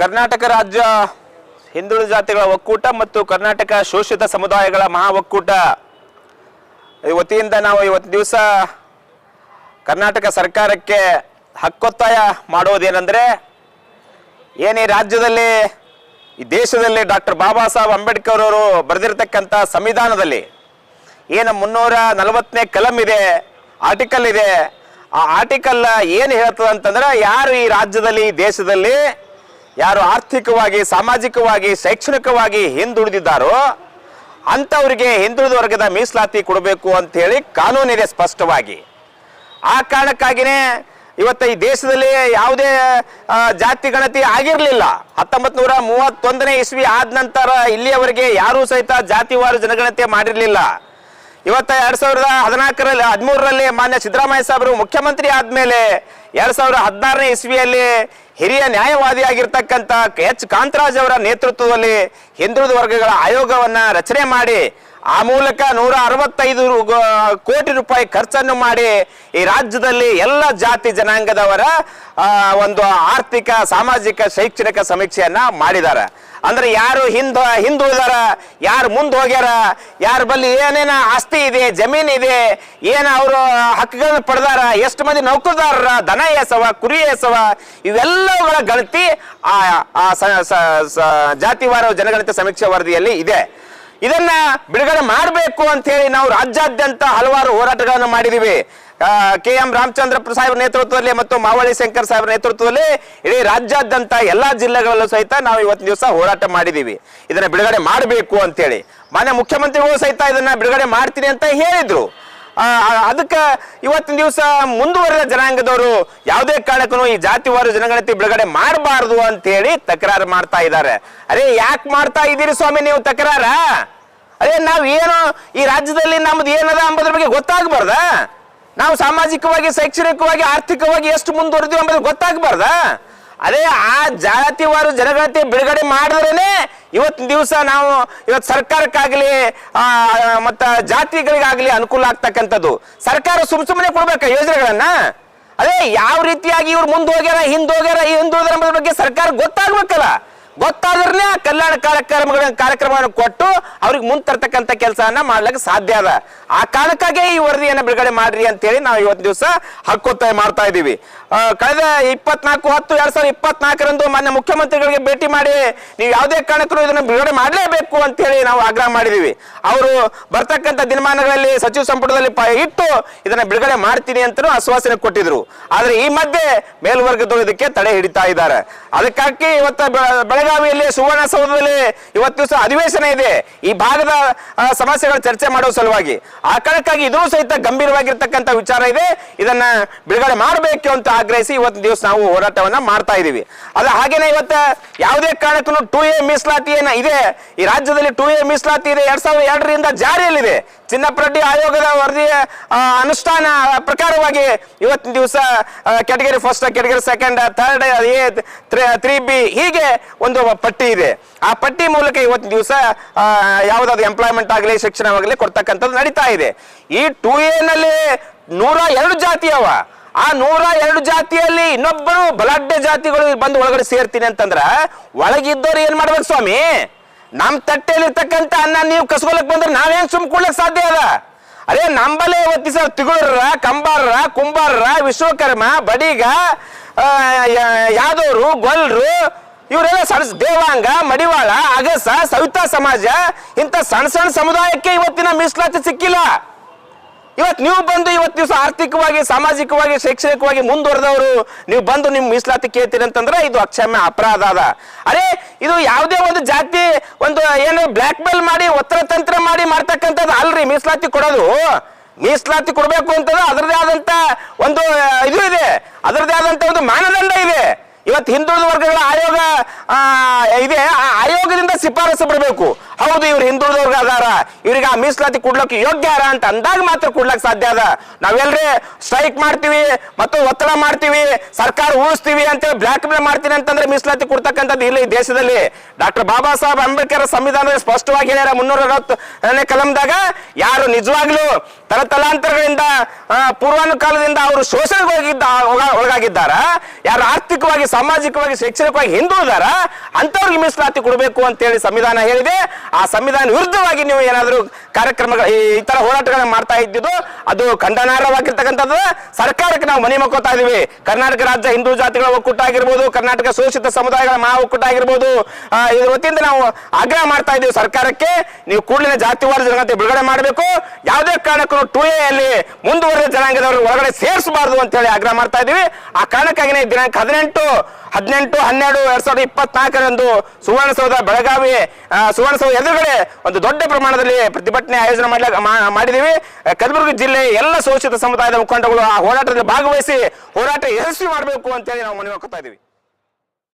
ಕರ್ನಾಟಕ ರಾಜ್ಯ ಹಿಂದುಳಿದ ಜಾತಿಗಳ ಒಕ್ಕೂಟ ಮತ್ತು ಕರ್ನಾಟಕ ಶೋಷಿತ ಸಮುದಾಯಗಳ ಮಹಾ ಒಕ್ಕೂಟ ಈ ವತಿಯಿಂದ ನಾವು ಇವತ್ತು ದಿವಸ ಕರ್ನಾಟಕ ಸರ್ಕಾರಕ್ಕೆ ಹಕ್ಕೊತ್ತಾಯ ಮಾಡೋದೇನೆಂದರೆ ಏನೇ ರಾಜ್ಯದಲ್ಲಿ, ಈ ದೇಶದಲ್ಲಿ ಡಾಕ್ಟರ್ ಬಾಬಾ ಸಾಹೇಬ್ ಅಂಬೇಡ್ಕರ್ ಅವರು ಬರೆದಿರತಕ್ಕಂಥ ಸಂವಿಧಾನದಲ್ಲಿ ಏನು ಮುನ್ನೂರ ನಲವತ್ತನೇ ಕಲಂ ಇದೆ, ಆರ್ಟಿಕಲ್ ಇದೆ, ಆ ಆರ್ಟಿಕಲ್ ಏನು ಹೇಳ್ತದೆ ಅಂತಂದ್ರೆ ಯಾರು ಈ ರಾಜ್ಯದಲ್ಲಿ ದೇಶದಲ್ಲಿ ಯಾರು ಆರ್ಥಿಕವಾಗಿ, ಸಾಮಾಜಿಕವಾಗಿ, ಶೈಕ್ಷಣಿಕವಾಗಿ ಹಿಂದುಳಿದಿದ್ದಾರೋ ಅಂಥವರಿಗೆ ಹಿಂದುಳಿದ ವರ್ಗದ ಮೀಸಲಾತಿ ಕೊಡಬೇಕು ಅಂತ ಹೇಳಿ ಕಾನೂನಿದೆ ಸ್ಪಷ್ಟವಾಗಿ. ಆ ಕಾರಣಕ್ಕಾಗಿನೇ ಇವತ್ತು ಈ ದೇಶದಲ್ಲಿ ಯಾವುದೇ ಜಾತಿ ಗಣತಿ ಆಗಿರಲಿಲ್ಲ. ಹತ್ತೊಂಬತ್ತು ನೂರ ಮೂವತ್ತೊಂದನೇ ಇಸ್ವಿ ಆದ ನಂತರ ಇಲ್ಲಿಯವರೆಗೆ ಯಾರೂ ಸಹಿತ ಜಾತಿವಾರು ಜನಗಣತಿ ಮಾಡಿರಲಿಲ್ಲ. ಇವತ್ತ ಎರಡ್ ಸಾವಿರದ ಹದಿನಾಲ್ಕರಲ್ಲಿ, ಹದಿಮೂರರಲ್ಲಿ ಮಾನ್ಯ ಸಿದ್ದರಾಮಯ್ಯ ಸಾಹೇಬರು ಮುಖ್ಯಮಂತ್ರಿ ಆದ್ಮೇಲೆ ಎರಡ್ ಸಾವಿರದ ಹದಿನಾರನೇ ಇಸ್ವಿಯಲ್ಲಿ ಹಿರಿಯ ನ್ಯಾಯವಾದಿಯಾಗಿರ್ತಕ್ಕಂಥ ಎಚ್ ಕಾಂತರಾಜ್ ಅವರ ನೇತೃತ್ವದಲ್ಲಿ ಹಿಂದುಳಿದ ವರ್ಗಗಳ ಆಯೋಗವನ್ನ ರಚನೆ ಮಾಡಿ ಆ ಮೂಲಕ ನೂರ ಅರವತ್ತೈದು ಕೋಟಿ ರೂಪಾಯಿ ಖರ್ಚನ್ನು ಮಾಡಿ ಈ ರಾಜ್ಯದಲ್ಲಿ ಎಲ್ಲ ಜಾತಿ ಜನಾಂಗದವರ ಒಂದು ಆರ್ಥಿಕ, ಸಾಮಾಜಿಕ, ಶೈಕ್ಷಣಿಕ ಸಮೀಕ್ಷೆಯನ್ನ ಮಾಡಿದ್ದಾರೆ. ಅಂದ್ರೆ ಯಾರು ಹಿಂದ ಹಿಂದುಳಿದಾರ ಯಾರು ಮುಂದೆ ಹೋಗ್ಯಾರ, ಯಾರ ಬಲ್ಲಿ ಏನೇನ ಆಸ್ತಿ ಇದೆ, ಜಮೀನ್ ಇದೆ, ಏನ ಅವರು ಹಕ್ಕುಗಳನ್ನ ಪಡೆದಾರ, ಎಷ್ಟು ಮಂದಿ ನೌಕರದಾರರ, ದನ ಎಸವ, ಕುರಿ ಎಸವ, ಇವೆಲ್ಲವುಗಳ ಗಣತಿ ಆ ಜಾತಿವಾರ ಜನಗಣತಿ ಸಮೀಕ್ಷೆ ವರದಿಯಲ್ಲಿ ಇದೆ. ಇದನ್ನ ಬಿಡುಗಡೆ ಮಾಡಬೇಕು ಅಂತ ಹೇಳಿ ನಾವು ರಾಜ್ಯಾದ್ಯಂತ ಹಲವಾರು ಹೋರಾಟಗಳನ್ನು ಮಾಡಿದೀವಿ. ಕೆ ಎಂ ರಾಮಚಂದ್ರ ಸಾಹೇಬ್ ನೇತೃತ್ವದಲ್ಲಿ ಮತ್ತು ಮಾವಳಿ ಶಂಕರ್ ಸಾಹೇಬ್ ನೇತೃತ್ವದಲ್ಲಿ ಇಡೀ ರಾಜ್ಯಾದ್ಯಂತ ಎಲ್ಲಾ ಜಿಲ್ಲೆಗಳಲ್ಲೂ ಸಹಿತ ನಾವು ಇವತ್ತು ದಿವಸ ಹೋರಾಟ ಮಾಡಿದೀವಿ. ಇದನ್ನ ಬಿಡುಗಡೆ ಮಾಡಬೇಕು ಅಂತೇಳಿ ಮಾನ್ಯ ಮುಖ್ಯಮಂತ್ರಿಗಳು ಸಹಿತ ಇದನ್ನ ಬಿಡುಗಡೆ ಮಾಡ್ತೀನಿ ಅಂತ ಹೇಳಿದ್ರು. ಅದಕ್ಕೆ ಇವತ್ತಿನ ದಿವಸ ಮುಂದುವರೆದ ಜನಾಂಗದವರು ಯಾವುದೇ ಕಾರಣಕ್ಕೂ ಈ ಜಾತಿವಾರು ಜನಗಣತಿ ಬಿಡುಗಡೆ ಮಾಡಬಾರದು ಅಂತೇಳಿ ತಕರಾರು ಮಾಡ್ತಾ ಇದ್ದಾರೆ. ಅರೆ, ಯಾಕೆ ಮಾಡ್ತಾ ಇದ್ದೀರಿ ಸ್ವಾಮಿ ನೀವು ತಕರಾರ? ಅದೇ ನಾವು ಏನು ಈ ರಾಜ್ಯದಲ್ಲಿ ನಮ್ದು ಏನದ ಅಂಬೋದ್ರ ಬಗ್ಗೆ ಗೊತ್ತಾಗಬಾರ್ದ? ನಾವು ಸಾಮಾಜಿಕವಾಗಿ, ಶೈಕ್ಷಣಿಕವಾಗಿ, ಆರ್ಥಿಕವಾಗಿ ಎಷ್ಟು ಮುಂದುವರೆದಿವಿ ಅಂಬುದು ಗೊತ್ತಾಗಬಾರ್ದ? ಅದೇ ಆ ಜಾತಿವಾರು ಜನಗಣತಿ ಬಿಡುಗಡೆ ಮಾಡಿದ್ರೇನೆ ಇವತ್ತಿನ ದಿವಸ ನಾವು ಇವತ್ತು ಸರ್ಕಾರಕ್ಕಾಗಲಿ ಮತ್ತ ಜಾತಿಗಳಿಗಾಗಲಿ ಅನುಕೂಲ ಆಗ್ತಕ್ಕಂಥದ್ದು. ಸರ್ಕಾರ ಸುಮ್ ಸುಮ್ಮನೆ ಕೊಡ್ಬೇಕ ಯೋಜನೆಗಳನ್ನ? ಅದೇ ಯಾವ ರೀತಿಯಾಗಿ ಇವ್ರು ಮುಂದೆ ಹೋಗ್ಯಾರ, ಹಿಂದೆ ಹೋಗ್ಯಾರ ಬಗ್ಗೆ ಸರ್ಕಾರ ಗೊತ್ತಾಗ್ಬೇಕಲ್ಲ. ಗೊತ್ತಾದ್ರೆ ಆ ಕಲ್ಯಾಣ ಕಾರ್ಯಕ್ರಮಗಳ ಕಾರ್ಯಕ್ರಮವನ್ನು ಕೊಟ್ಟು ಅವ್ರಿಗೆ ಮುಂದೆ ತರ್ತಕ್ಕಂಥ ಮಾಡ್ಲಿಕ್ಕೆ ಸಾಧ್ಯ ಅದ. ಆ ಕಾರಣಕ್ಕಾಗಿ ಈ ವರದಿಯನ್ನು ಬಿಡುಗಡೆ ಮಾಡ್ರಿ ಅಂತೇಳಿ ನಾವು ಇವತ್ತು ದಿವಸ ಹಕ್ಕೊತ್ತಾಯ ಮಾಡ್ತಾ ಇದ್ದೀವಿ. ಕಳೆದ ಇಪ್ಪತ್ನಾಲ್ಕು ಹತ್ತು, ಎರಡ್ ಸಾವಿರದ ಇಪ್ಪತ್ನಾಲ್ಕರಂದು ಮಾನ್ಯ ಮುಖ್ಯಮಂತ್ರಿಗಳಿಗೆ ಭೇಟಿ ಮಾಡಿ ನೀವು ಯಾವುದೇ ಕಾರಣಕ್ಕೂ ಇದನ್ನು ಬಿಡುಗಡೆ ಮಾಡಲೇಬೇಕು ಅಂತ ಹೇಳಿ ನಾವು ಆಗ್ರಹ ಮಾಡಿದೀವಿ ಅವರು ಬರ್ತಕ್ಕಂಥ ದಿನಮಾನಗಳಲ್ಲಿ ಸಚಿವ ಸಂಪುಟದಲ್ಲಿ ಇಟ್ಟು ಇದನ್ನ ಬಿಡುಗಡೆ ಮಾಡ್ತೀನಿ ಅಂತಲೂ ಆಶ್ವಾಸನೆ ಕೊಟ್ಟಿದ್ರು. ಆದ್ರೆ ಈ ಮಧ್ಯೆ ಮೇಲ್ವರ್ಗದವರು ಇದಕ್ಕೆ ತಡೆ ಹಿಡಿತಾ ಇದ್ದಾರೆ. ಅದಕ್ಕಾಗಿ ಇವತ್ತು ಬೆ- ಬೆಳಗಾವಿಯಲ್ಲಿ ಸುವರ್ಣಸೌಧದಲ್ಲಿ ಇವತ್ತು ದಿವಸ ಅಧಿವೇಶನ ಇದೆ. ಈ ಭಾಗದ ಸಮಸ್ಯೆಗಳ ಚರ್ಚೆ ಮಾಡೋ ಸಲುವಾಗಿ. ಆ ಕಾರಣಕ್ಕಾಗಿ ಇದೂ ಸಹಿತ ಗಂಭೀರವಾಗಿರ್ತಕ್ಕಂಥ ವಿಚಾರ ಇದೆ. ಇದನ್ನ ಬಿಡುಗಡೆ ಮಾಡಬೇಕು ಅಂತ ಆಗ್ರಹಿಸಿ ಇವತ್ತು ದಿವಸ ನಾವು ಹೋರಾಟವನ್ನ ಮಾಡ್ತಾ ಇದೀವಿ ಅದ ಹಾಗೇನೆ ಇವತ್ತು ಯಾವುದೇ ಕಾರಣಕ್ಕೂ ಟೂ ಎ ಮೀಸಲಾತಿ ಏನ ಇದೆ. ಈ ರಾಜ್ಯದಲ್ಲಿ ಟೂ ಎ ಮೀಸಲಾತಿ ಇದೆ. ಎರಡ್ ಸಾವಿರದ ಎರಡರಿಂದ ಜಾರಿಯಲ್ಲಿದೆ. ಚಿನ್ನಪ್ರಡ್ಡಿ ಆಯೋಗದ ವರದಿ ಅನುಷ್ಠಾನ ಪ್ರಕಾರವಾಗಿ ಇವತ್ತಿನ ದಿವಸ category first category second third A three B ಹೀಗೆ ಒಂದು ಪಟ್ಟಿ ಇದೆ. ಆ ಪಟ್ಟಿ ಮೂಲಕ ಇವತ್ತಿನ ದಿವಸ ಯಾವುದಾದ್ರು ಎಂಪ್ಲಾಯ್ಮೆಂಟ್ ಆಗಲಿ ಶಿಕ್ಷಣವಾಗಲಿ ಕೊಡ್ತಕ್ಕಂಥದ್ದು ನಡೀತಾ ಇದೆ. ಈ ಟೂ ನಲ್ಲಿ ನೂರ ಎರಡು ಜಾತಿ ಅವ. ಆ ನೂರ ಎರಡು ಜಾತಿಯಲ್ಲಿ ಇನ್ನೊಬ್ಬರು ಬಲಾಢ್ಯ ಜಾತಿಗಳು ಬಂದು ಒಳಗಡೆ ಸೇರ್ತೀನಿ ಅಂತಂದ್ರ, ಒಳಗಿದ್ದವ್ರು ಏನ್ ಮಾಡ್ಬೇಕು ಸ್ವಾಮಿ? ನಮ್ ತಟ್ಟೆಯಲ್ಲಿರ್ತಕ್ಕಂಥ ಅನ್ನ ನೀವು ಕಸ್ಕೊಳಕ್ ಬಂದ್ರೆ ನಾವೇನ್ ಸುಮ್ ಕೊಡ್ಲಕ್ ಸಾಧ್ಯ ಅದ? ಅದೇ ನಂಬಲೇ ಇವತ್ತಿ ಸರ್ ತಿಗುಳರ ಕಂಬಾರರ, ಕುಂಬಾರರ, ವಿಶ್ವಕರ್ಮ, ಬಡಿಗ ಯಾದವರು, ಗೊಲ್ರು, ಇವರೆಲ್ಲ ಸಣ್ ದೇವಾಂಗ, ಮಡಿವಾಳ, ಅಗಸ, ಸವಿತಾ ಸಮಾಜ, ಇಂಥ ಸಣ್ಣ ಸಣ್ಣ ಸಮುದಾಯಕ್ಕೆ ಇವತ್ತಿನ ಮೀಸಲಾತಿ ಸಿಕ್ಕಿಲ್ಲ. ಇವತ್ತು ನೀವು ಬಂದು ಇವತ್ತು ದಿವಸ ಆರ್ಥಿಕವಾಗಿ, ಸಾಮಾಜಿಕವಾಗಿ, ಶೈಕ್ಷಣಿಕವಾಗಿ ಮುಂದುವರೆದವರು, ನೀವು ಬಂದು ನಿಮ್ಮ ಮೀಸಲಾತಿ ಕೇಳ್ತೀರಿ ಅಂತಂದ್ರೆ ಇದು ಅಕ್ಷಮ್ಯ ಅಪರಾಧ ಅದ. ಅರೆ, ಇದು ಯಾವುದೇ ಒಂದು ಜಾತಿ ಒಂದು ಏನು ಬ್ಲ್ಯಾಕ್ ಮೇಲ್ ಮಾಡಿ ಒತ್ತರ ತಂತ್ರ ಮಾಡಿ ಮಾಡ್ತಕ್ಕಂಥದ್ದು ಅಲ್ರಿ, ಮೀಸಲಾತಿ ಕೊಡೋದು. ಮೀಸಲಾತಿ ಕೊಡಬೇಕು ಅಂತಂದ್ರೆ ಅದರದೇ ಆದಂತ ಒಂದು ಇದು ಇದೆ. ಅದರದೇ ಆದಂತ ಒಂದು ಮಾನದಂಡ ಇದೆ. ಇವತ್ತು ಹಿಂದುಳಿದ ವರ್ಗಗಳ ಆಯೋಗ ಇದೆ. ಆ ಆಯೋಗದಿಂದ ಶಿಫಾರಸು ಬರಬೇಕು ಹೌದು, ಇವ್ರು ಹಿಂದುಳಿದವ್ರಿಗೆ ಅದಾರ ಇವ್ರಿಗೆ ಆ ಮೀಸಲಾತಿ ಕೊಡ್ಲಕ್ಕೆ ಯೋಗ್ಯ ಅರ ಅಂತ ಅಂದಾಗ ಮಾತ್ರ ಕೊಡ್ಲಕ್ ಸಾಧ್ಯ ಅದ. ನಾವೆಲ್ಲರಿ ಸ್ಟ್ರೈಕ್ ಮಾಡ್ತೀವಿ ಮತ್ತು ಒತ್ತಡ ಮಾಡ್ತೀವಿ, ಸರ್ಕಾರ ಉಳಿಸ್ತೀವಿ ಅಂತೇಳಿ ಬ್ಲಾಕ್ ಮೇಲ್ ಮಾಡ್ತೀನಿ ಅಂತಂದ್ರೆ ಮೀಸಲಾತಿ ಕೊಡ್ತಕ್ಕಂಥದ್ದು ಇಲ್ಲ ಈ ದೇಶದಲ್ಲಿ. ಡಾಕ್ಟರ್ ಬಾಬಾ ಸಾಹೇಬ್ ಅಂಬೇಡ್ಕರ್ ಸಂವಿಧಾನದಲ್ಲಿ ಸ್ಪಷ್ಟವಾಗಿ ಹೇಳ್ಯಾರ, ಮುನ್ನೂರ ಅರವತ್ತನೇ ಕಲಂದಾಗ ಯಾರು ನಿಜವಾಗ್ಲೂ ತಲತಲಾಂತರಗಳಿಂದ ತಲಾಂತರಗಳಿಂದ ಪೂರ್ವಾನು ಕಾಲದಿಂದ ಅವರು ಶೋಷಣೆಗೆ ಹೋಗಿದ್ದ ಒಳ- ಒಳಗಾಗಿದ್ದಾರ, ಯಾರು ಆರ್ಥಿಕವಾಗಿ, ಸಾಮಾಜಿಕವಾಗಿ, ಶೈಕ್ಷಣಿಕವಾಗಿ ಹಿಂದುಳಿದಾರ ಅಂತವ್ರಿಗೆ ಮೀಸಲಾತಿ ಕೊಡಬೇಕು ಅಂತೇಳಿ ಸಂವಿಧಾನ ಹೇಳಿದೆ. ಆ ಸಂವಿಧಾನ ವಿರುದ್ಧವಾಗಿ ನೀವು ಏನಾದರೂ ಕಾರ್ಯಕ್ರಮಗಳು ಈ ತರ ಹೋರಾಟಗಳನ್ನ ಮಾಡ್ತಾ ಇದ್ದಿದ್ದು, ಅದು ಖಂಡನಾರ್ಹವಾಗಿರ್ತಕ್ಕಂಥದ್ದು. ಸರ್ಕಾರಕ್ಕೆ ನಾವು ಮನೆ ಮಕ್ಕೋತಾ ಇದೀವಿ. ಕರ್ನಾಟಕ ರಾಜ್ಯ ಹಿಂದೂ ಜಾತಿಗಳ ಒಕ್ಕೂಟ ಆಗಿರ್ಬೋದು, ಕರ್ನಾಟಕ ಶೋಷಿತ ಸಮುದಾಯಗಳ ಮಹಾ ಒಕ್ಕೂಟ ಆಗಿರ್ಬೋದು ಇದ್ರ ವತಿಯಿಂದ ನಾವು ಆಗ್ರಹ ಮಾಡ್ತಾ ಇದ್ದೀವಿ ಸರ್ಕಾರಕ್ಕೆ. ನೀವು ಕೂಡಲೇ ಜಾತಿವಾರ ಜನತೆ ಬಿಡುಗಡೆ ಮಾಡಬೇಕು. ಯಾವುದೇ ಕಾರಣಕ್ಕೂ ಟೂ ಎಲ್ಲಿ ಮುಂದುವರೆದ ಜನಾಂಗದವರು ಒಳಗಡೆ ಸೇರಿಸಬಾರ್ದು ಅಂತ ಹೇಳಿ ಆಗ್ರಹ ಮಾಡ್ತಾ ಇದ್ದೀವಿ ಆ ಕಾರಣಕ್ಕಾಗಿನೇ ದಿನಾಂಕ ಹದಿನೆಂಟು ಹದಿನೆಂಟು, ಹನ್ನೆರಡು, ಎರಡ್ ಸಾವಿರದ ಇಪ್ಪತ್ನಾಲ್ಕರಂದು ಸುವರ್ಣಸೌಧ ಬೆಳಗಾವಿ ಸುವರ್ಣಸೌಧ ಎದುರುಗಡೆ ಒಂದು ದೊಡ್ಡ ಪ್ರಮಾಣದಲ್ಲಿ ಪ್ರತಿಭಟನೆ ಆಯೋಜನೆ ಮಾಡಿದೀವಿ. ಕಲಬುರಗಿ ಜಿಲ್ಲೆ ಎಲ್ಲ ಶೋಷಿತ ಸಮುದಾಯದ ಮುಖಂಡಗಳು ಆ ಹೋರಾಟದಲ್ಲಿ ಭಾಗವಹಿಸಿ ಹೋರಾಟ ಯಶಸ್ವಿ ಮಾಡಬೇಕು ಅಂತೇಳಿ ನಾವು ಮನವಿ ಹಾಕುತ್ತಾ ಇದೀವಿ.